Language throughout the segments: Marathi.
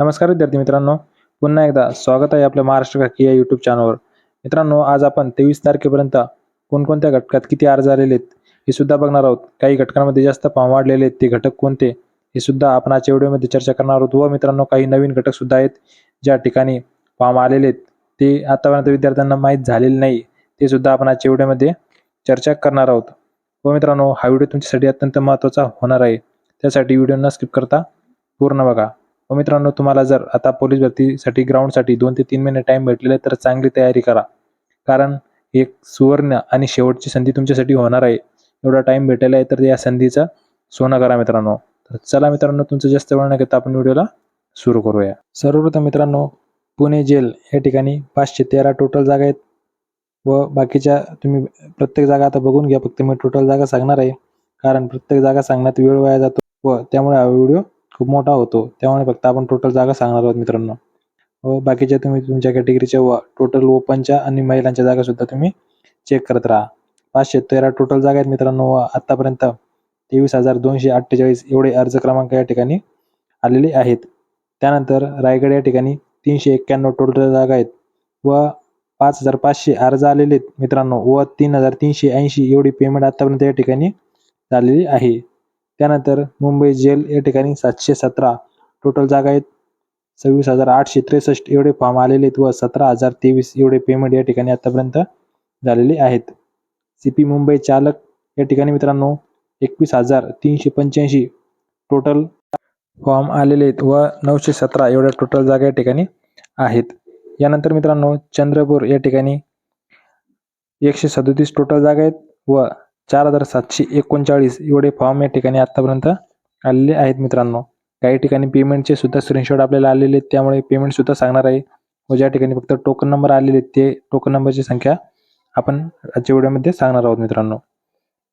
नमस्कार विद्यार्थी मित्रांनो. पुन्हा एकदा स्वागत आहे आपल्या महाराष्ट्र काकी या यूट्यूब चॅनलवर मित्रांनो आज आपण तेवीस तारखेपर्यंत कोणकोणत्या घटकात किती अर्ज आलेले आहेत हे सुद्धा बघणार आहोत. काही घटकांमध्ये जास्त फॉर्म वाढलेले आहेत ते घटक कोणते हे सुद्धा आपण आजच्या व्हिडिओमध्ये चर्चा करणार आहोत. व मित्रांनो काही नवीन घटक सुद्धा आहेत ज्या ठिकाणी फॉर्म आलेले आहेत. ते आतापर्यंत विद्यार्थ्यांना माहीत झालेले नाही ते सुद्धा आपण आजच्या व्हिडिओमध्ये चर्चा करणार आहोत. व मित्रांनो हा व्हिडिओ तुमच्यासाठी अत्यंत महत्त्वाचा होणार आहे. त्यासाठी व्हिडिओ न स्किप करता पूर्ण बघा. व मित्रांनो तुम्हाला जर आता पोलीस भरतीसाठी ग्राउंडसाठी दोन ते तीन महिने टाईम भेटलेला आहे तर चांगली तयारी करा. कारण एक सुवर्ण आणि शेवटची संधी तुमच्यासाठी होणार आहे. एवढा टाईम भेटलेला आहे तर या संधीचा सोनं करा मित्रांनो. तर चला मित्रांनो तुमचं जास्त वेळ न घेता आपण व्हिडिओला सुरू करूया. सर्वप्रथम मित्रांनो पुणे जेल या ठिकाणी पाचशे तेरा टोटल जागा आहेत. व बाकीच्या तुम्ही प्रत्येक जागा आता बघून घ्या फक्त मी टोटल जागा सांगणार आहे. कारण प्रत्येक जागा सांगण्यात वेळ वाया जातो. व त्यामुळे हा व्हिडिओ खूप मोठा होतो. त्यामुळे फक्त आपण टोटल जागा सांगणार आहोत मित्रांनो. व बाकीच्या तुम्ही तुमच्या कॅटेगरीच्या व टोटल ओपनच्या आणि महिलांच्या जागा सुद्धा तुम्ही चेक करत राहा. पाचशे तेरा टोटल जागा आहेत मित्रांनो व आतापर्यंत तेवीस हजार दोनशे अठ्ठेचाळीस एवढे अर्ज क्रमांक या ठिकाणी आलेले आहेत. त्यानंतर रायगड या ठिकाणी तीनशे एक्क्याण्णव टोटल जागा आहेत व पाच हजार पाचशे अर्ज आलेले आहेत मित्रांनो व तीन हजार तीनशे ऐंशी एवढी पेमेंट आतापर्यंत या ठिकाणी झालेली आहे. त्यानंतर मुंबई जेल या ठिकाणी सातशे सतरा. टोटल जागा आहेत. सव्वीस हजार आठशे त्रेसष्ट एवढे फॉर्म आलेले आहेत व सतरा हजार तेवीस एवढे पेमेंट या ठिकाणी आतापर्यंत झालेले आहेत. सी पी मुंबई चालक या ठिकाणी मित्रांनो एकवीस हजार तीनशे पंच्याऐंशी टोटल फॉर्म आलेले आहेत व नऊशे सतरा एवढ्या टोटल जागा या ठिकाणी आहेत. यानंतर मित्रांनो चंद्रपूर या ठिकाणी एकशे सदोतीस टोटल जागा आहेत व चार हजार सातशे एकोणचाळीस एवढे फॉर्म या ठिकाणी आत्तापर्यंत आलेले आहेत मित्रांनो. काही ठिकाणी पेमेंटचे सुद्धा स्क्रीनशॉट आपल्याला आलेले आहेत. त्यामुळे पेमेंट सुद्धा सांगणार आहे. व ज्या ठिकाणी फक्त टोकन नंबर आलेले आहेत ते टोकन नंबरची संख्या आपण आजच्या व्हिडिओमध्ये सांगणार आहोत मित्रांनो.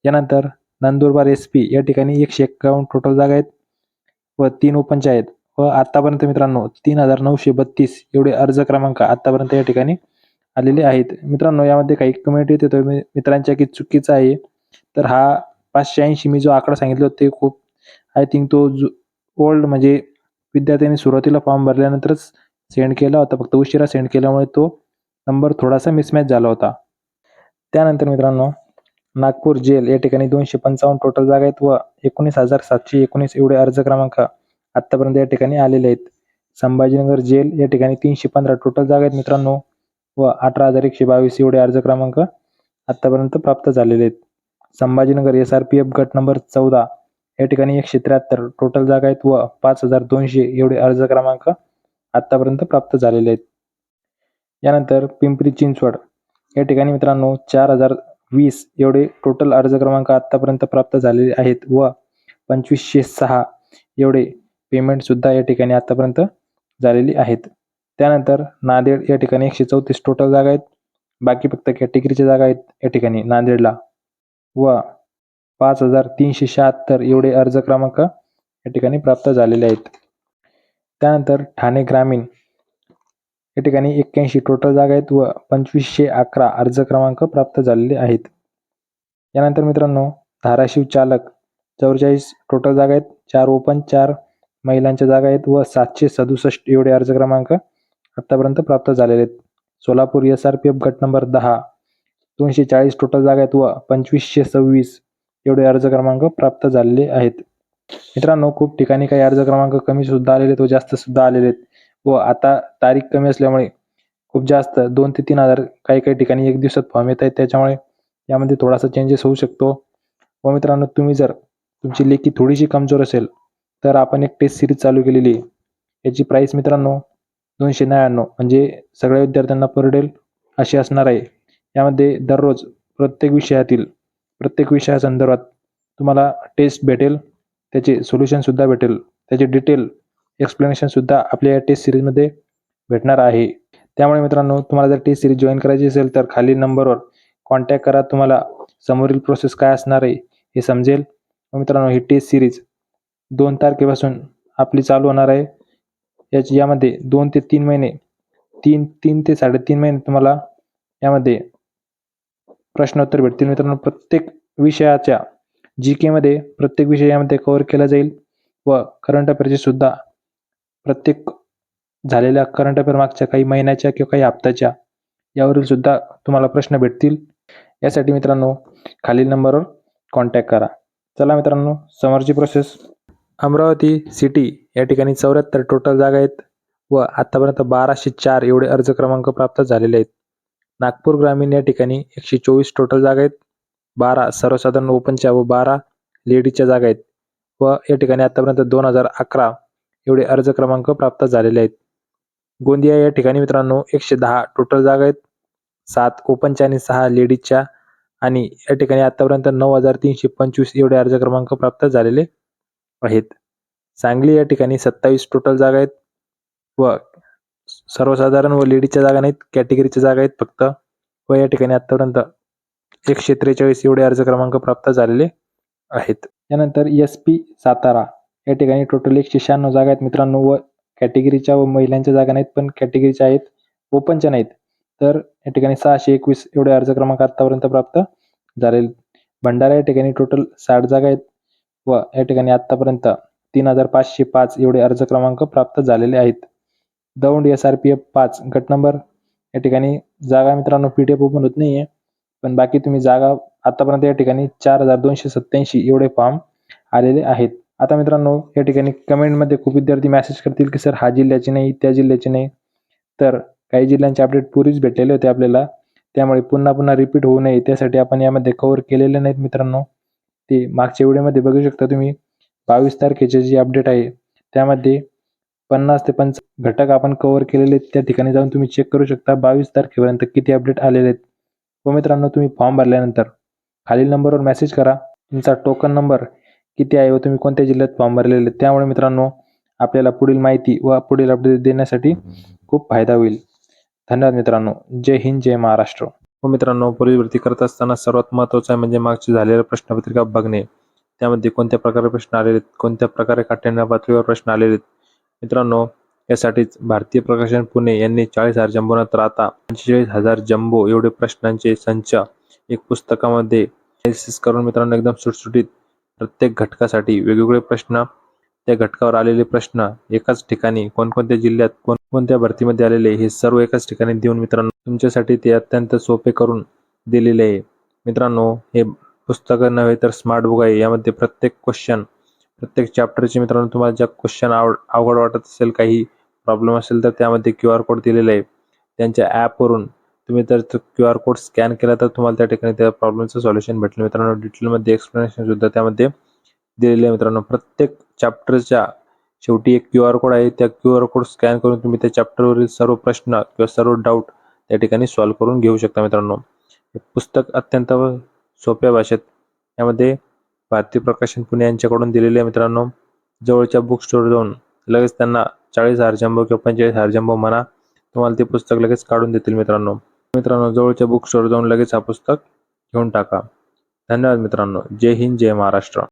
यानंतर नंदुरबार एस पी या ठिकाणी एकशे एक्कावन्न टोटल जागा आहेत व तीन ओपनच्या आहेत. व आत्तापर्यंत मित्रांनो तीन हजार नऊशे बत्तीस एवढे अर्ज क्रमांक आत्तापर्यंत या ठिकाणी आलेले आहेत. मित्रांनो यामध्ये काही कमेंट येते मित्रांच्या की चुकीचं आहे. तर हा पाचशे ऐंशी मी जो आकडा सांगितला होता ते खूप आय थिंक तो जो ओल्ड म्हणजे विद्यार्थ्यांनी सुरुवातीला फॉर्म भरल्यानंतरच सेंड केला होता. फक्त उशिरा सेंड केल्यामुळे तो नंबर थोडासा मिसमॅच झाला होता. त्यानंतर मित्रांनो नागपूर जेल या ठिकाणी दोनशे पंचावन्न टोटल जागा आहेत व एकोणीस हजार सातशे एकोणीस एवढे अर्ज क्रमांक आत्तापर्यंत या ठिकाणी आलेले आहेत. संभाजीनगर जेल या ठिकाणी तीनशे पंधरा टोटल जागा आहेत मित्रांनो व अठरा हजार एकशे बावीस एवढे अर्ज क्रमांक आत्तापर्यंत प्राप्त झालेले आहेत. Sambhajinagar S R P F गट नंबर चौदा. या ठिकाणी एकशे त्र्याहत्तर टोटल जागा आहेत व पाच हजार दोनशे एवढे अर्ज क्रमांक आत्तापर्यंत प्राप्त झालेले आहेत. यानंतर पिंपरी चिंचवड. या ठिकाणी मित्रांनो चार हजार वीस एवढे टोटल अर्ज क्रमांक आत्तापर्यंत प्राप्त झालेले आहेत व पंचवीसशे सहा एवढे पेमेंट सुद्धा या ठिकाणी आत्तापर्यंत झालेली आहेत. त्यानंतर नांदेड या ठिकाणी एकशे चौतीस टोटल जागा आहेत. बाकी फक्त कॅटेगरीच्या जागा आहेत या ठिकाणी नांदेडला. व पाच हजार तीनशे शहात्तर एवढे अर्ज क्रमांक या ठिकाणी प्राप्त झालेले आहेत. त्यानंतर ठाणे ग्रामीण या ठिकाणी एक्क्याऐंशी टोटल जागा आहेत व पंचवीसशे अकरा अर्ज क्रमांक प्राप्त झालेले आहेत. यानंतर मित्रांनो धाराशिव चालक चौवेचाळीस टोटल जागा आहेत चार ओपन चार महिलांच्या जागा आहेत व सातशे सदुसष्ट एवढे अर्ज क्रमांक आत्तापर्यंत प्राप्त झालेले आहेत. Solapur S R P F गट नंबर दहा दोनशे चाळीस टोटल जागा आहेत व पंचवीसशे सव्वीस एवढे अर्ज क्रमांक प्राप्त झालेले आहेत. मित्रांनो खूप ठिकाणी काही अर्ज क्रमांक कमी सुद्धा आलेले आहेत व जास्त सुद्धा आलेले आहेत. व आता तारीख कमी असल्यामुळे खूप जास्त दोन ते तीन हजार काही काही ठिकाणी एक दिवसात फॉर्म येत आहेत. त्याच्यामुळे यामध्ये थोडासा चेंजेस होऊ शकतो. व मित्रांनो तुम्ही जर तुमची लेखी थोडीशी कमजोर असेल तर आपण एक टेस्ट सिरीज चालू केलेली आहे. याची प्राईस मित्रांनो दोनशे नव्याण्णव म्हणजे सगळ्या विद्यार्थ्यांना परडेल अशी असणार आहे. यामध्ये दररोज प्रत्येक विषयातील प्रत्येक विषयासंदर्भात तुम्हाला टेस्ट भेटेल. त्याचे सोल्युशनसुद्धा भेटेल. त्याचे डिटेल एक्सप्लेनेशनसुद्धा आपल्या या टेस्ट सिरीजमध्ये भेटणार आहे. त्यामुळे मित्रांनो तुम्हाला जर टेस्ट सिरीज जॉईन करायची असेल तर खाली नंबरवर कॉन्टॅक्ट करा. तुम्हाला समोरील प्रोसेस काय असणार आहे हे समजेल. मित्रांनो ही टेस्ट सिरीज दोन तारखेपासून आपली चालू होणार आहे. याची यामध्ये दोन ते तीन महिने तीन तीन ते साडेतीन महिने तुम्हाला यामध्ये प्रश्नोत्तर भेटतील. मित्रांनो प्रत्येक विषयाच्या जी केमध्ये प्रत्येक विषय यामध्ये कव्हर केला जाईल व करंट अफेअरचे सुद्धा प्रत्येक झालेल्या करंट अफेअर मागच्या काही महिन्याच्या किंवा काही हप्त्याच्या यावरील सुद्धा तुम्हाला प्रश्न भेटतील. यासाठी मित्रांनो खालील नंबरवर कॉन्टॅक्ट करा. चला मित्रांनो समोरची प्रोसेस अमरावती सिटी या ठिकाणी चौऱ्याहत्तर टोटल जागा आहेत व आत्तापर्यंत बाराशे चार एवढे अर्ज क्रमांक प्राप्त झालेले आहेत. नागपूर ग्रामीण या ठिकाणी एकशे चोवीस टोटल जागा आहेत. बारा सर्वसाधारण ओपनच्या व बारा लेडीजच्या जागा आहेत. व या ठिकाणी आत्तापर्यंत दोन हजार अकरा एवढे अर्ज क्रमांक प्राप्त झालेले आहेत. गोंदिया या ठिकाणी मित्रांनो एकशे दहा टोटल जागा आहेत. सात ओपनच्या आणि सहा लेडीजच्या आणि या ठिकाणी आतापर्यंत नऊ हजार तीनशे पंचवीस एवढे अर्ज क्रमांक प्राप्त झालेले आहेत. सांगली या ठिकाणी सत्तावीस टोटल जागा आहेत. व सर्वसाधारण व लेडीजच्या जागा नाहीत कॅटेगरीच्या जागा आहेत फक्त. व या ठिकाणी आतापर्यंत एकशे त्रेचाळीस एवढे अर्ज क्रमांक प्राप्त झालेले आहेत. त्यानंतर एस पी सातारा या ठिकाणी टोटल एकशे शहाण्णव जागा आहेत मित्रांनो. व कॅटेगरीच्या व महिलांच्या जागा नाहीत पण कॅटेगरीच्या आहेत ओपनच्या नाहीत. तर या ठिकाणी सहाशे एकवीस एवढे अर्ज क्रमांक आतापर्यंत प्राप्त झालेले. भंडारा या ठिकाणी टोटल साठ जागा आहेत व या ठिकाणी आतापर्यंत तीन हजार पाचशे पाच एवढे अर्ज क्रमांक प्राप्त झालेले आहेत. Daund S R P F पाच गट नंबर. या ठिकाणी जागा मित्रांनो पी टी एफ ओपन होत नाही आहे पण बाकी तुम्ही जागा आतापर्यंत या ठिकाणी चार हजार दोनशे सत्याऐंशी एवढे फॉर्म आलेले आहेत. आता मित्रांनो या ठिकाणी कमेंटमध्ये खूप विद्यार्थी मेसेज करतील की सर हा जिल्ह्याची नाही त्या जिल्ह्याची नाही. तर काही जिल्ह्यांचे अपडेट पूर्वीच भेटलेले होते आपल्याला. त्यामुळे पुन्हा पुन्हा रिपीट होऊ नये. त्यासाठी आपण यामध्ये कव्हर केलेले नाहीत मित्रांनो. ते मागच्या व्हिडिओमध्ये बघू शकता तुम्ही. बावीस तारखेचे जे अपडेट आहे त्यामध्ये पन्नास ते पंच घटक आपण कव्हर केलेले आहेत. त्या ठिकाणी जाऊन तुम्ही चेक करू शकता बावीस तारखेपर्यंत किती अपडेट आलेले आहेत. व मित्रांनो तुम्ही फॉर्म भरल्यानंतर खालील नंबरवर मेसेज करा. तुमचा टोकन नंबर किती आहे व तुम्ही कोणत्या जिल्ह्यात फॉर्म भरलेले आहेत. त्यामुळे मित्रांनो आपल्याला पुढील माहिती व पुढील अपडेट देण्यासाठी खूप फायदा होईल. धन्यवाद मित्रांनो. जय हिंद जय महाराष्ट्र. व मित्रांनो पोलीस भरती करत असताना सर्वात महत्त्वाचं आहे म्हणजे मागची झालेल्या प्रश्नपत्रिका बघणे. त्यामध्ये कोणत्या प्रकारे प्रश्न आलेले आहेत कोणत्या प्रकारे काठ्याण्या पातळीवर प्रश्न आलेले आहेत मित्रांनो यासाठीच भारतीय प्रकाशन पुणे यांनी चाळीस हजार जम्बोना तर आता पंचेचाळीस हजार जम्बो एवढे प्रश्नांचे संच एक पुस्तकामध्ये करून मित्रांनो एकदम सुटसुटीत प्रत्येक घटकासाठी वेगवेगळे प्रश्न त्या घटकावर आलेले प्रश्न एकाच ठिकाणी कोणकोणत्या जिल्ह्यात कोणकोणत्या भरतीमध्ये आलेले हे सर्व एकाच ठिकाणी देऊन मित्रांनो तुमच्यासाठी ते अत्यंत सोपे करून दिलेले आहे. मित्रांनो हे पुस्तक नव्हे तर स्मार्ट बुक आहे. यामध्ये प्रत्येक क्वेश्चन प्रत्येक चॅप्टरचे मित्रांनो तुम्हाला ज्या क्वेश्चन आवड अवघड वाटत असेल काही प्रॉब्लेम असेल तर त्यामध्ये क्यू आर कोड दिलेला आहे. त्यांच्या ॲपवरून तुम्ही जर क्यू आर कोड स्कॅन केला तर तुम्हाला त्या ठिकाणी त्या प्रॉब्लेमचं सॉल्युशन भेटेल. मित्रांनो डिटेलमध्ये एक्सप्लेनेशन सुद्धा त्यामध्ये दिलेले आहे मित्रांनो. प्रत्येक चॅप्टरच्या शेवटी एक क्यू आर कोड आहे. त्या क्यू आर कोड स्कॅन करून तुम्ही त्या चॅप्टरवरील सर्व प्रश्न किंवा सर्व डाऊट त्या ठिकाणी सॉल्व्ह करून घेऊ शकता मित्रांनो. हे पुस्तक अत्यंत सोप्या भाषेत यामध्ये भारतीय प्रकाशन पुणे यांच्याकडून दिलेले मित्रांनो. जवळच्या बुक स्टोर जाऊन लगेच त्यांना चाळीस हारजंबो किंवा पंचेचाळीस हारजंबो म्हणा तुम्हाला ते पुस्तक लगेच काढून देतील मित्रांनो. मित्रांनो जवळच्या बुक स्टोर जाऊन लगेच हा पुस्तक घेऊन टाका. धन्यवाद मित्रांनो. जय हिंद जय महाराष्ट्र.